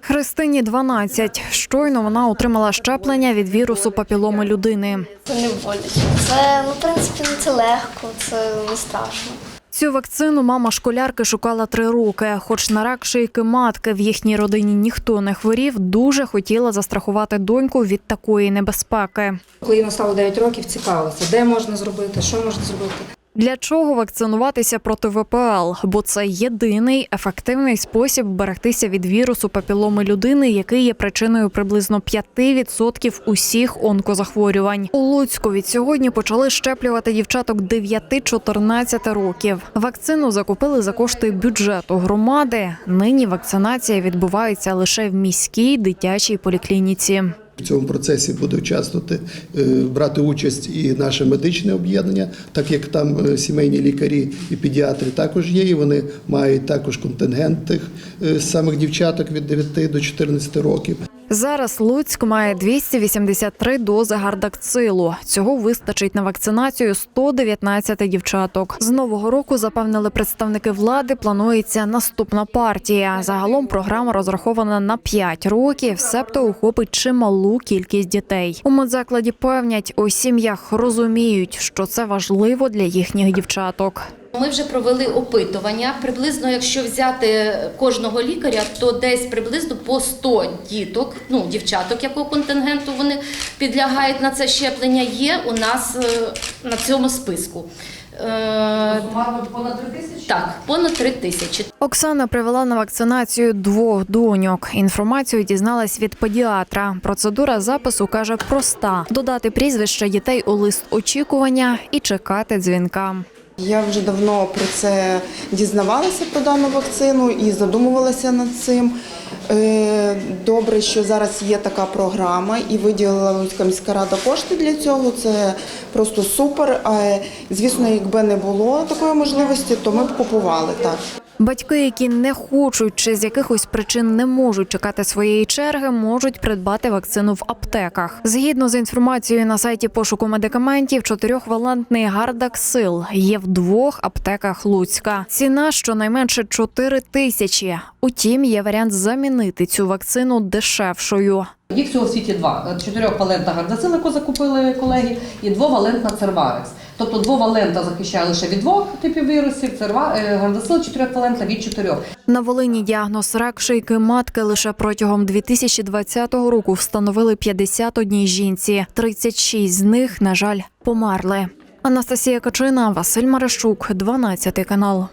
Христині 12. Щойно вона отримала щеплення від вірусу папіломи людини. Це не боляче. Це, ну, в принципі, це легко, це не страшно. Цю вакцину мама школярки шукала три роки. Хоч на рак шийки матки в їхній родині ніхто не хворів, дуже хотіла застрахувати доньку від такої небезпеки. Коли їй настало 9 років, цікавилася, де можна зробити, що можна зробити. Для чого вакцинуватися проти ВПЛ? Бо це єдиний ефективний спосіб берегтися від вірусу папіломи людини, який є причиною приблизно 5% усіх онкозахворювань. У Луцьку від сьогодні почали щеплювати дівчаток 9-14 років. Вакцину закупили за кошти бюджету громади. Нині вакцинація відбувається лише в міській дитячій поліклініці. Цьому процесі буде участвувати, е, брати участь і наше медичне об'єднання, так як там е, сімейні лікарі і педіатри також є, і вони мають також контингент тих е, самих дівчаток від 9 до 14 років. Зараз Луцьк має 283 дози гардакцилу. Цього вистачить на вакцинацію 119 дівчаток. З нового року запевнили представники влади. Планується наступна партія. Загалом програма розрахована на 5 років, себто охопить чималу кількість дітей. У медзакладі певнять, у сім'ях розуміють, що це важливо для їхніх дівчаток. Ми вже провели опитування. Приблизно, якщо взяти кожного лікаря, то десь приблизно по 100 діток, ну дівчаток, якого контингенту вони підлягають на це щеплення, є у нас е, на цьому списку. Е, понад 3 тисячі? Так, понад 3 тисячі. Оксана привела на вакцинацію двох доньок. Інформацію дізналась від педіатра. Процедура запису каже проста: додати прізвище дітей у лист очікування і чекати дзвінка. Я вже давно про це дізнавалася про дану вакцину і задумувалася над цим. Е, Добре, що зараз є така програма і виділила Луцька міська рада кошти для цього. Це просто супер. А, Звісно, якби не було такої можливості, то ми б купували так. Батьки, які не хочуть чи з якихось причин не можуть чекати своєї черги, можуть придбати вакцину в аптеках. Згідно з інформацією на сайті пошуку медикаментів, чотирьохвалентний гардаксил є в двох аптеках Луцька. Ціна щонайменше 4 тисячі. Утім, є варіант замінити цю вакцину дешевшою. Їх всього в світі два. Чотирьохвалентна гардацил, яку закупили колеги, і двовалентна церварекс. Тобто двовалента захищає лише від двох типів вірусів, е, гардацил чотирьохвалентна від чотирьох. На Волині діагноз рак шийки матки лише протягом 2020 року встановили 51 жінці. 36 з них, на жаль, померли. Анастасія Качина, Василь Марищук, 12 канал.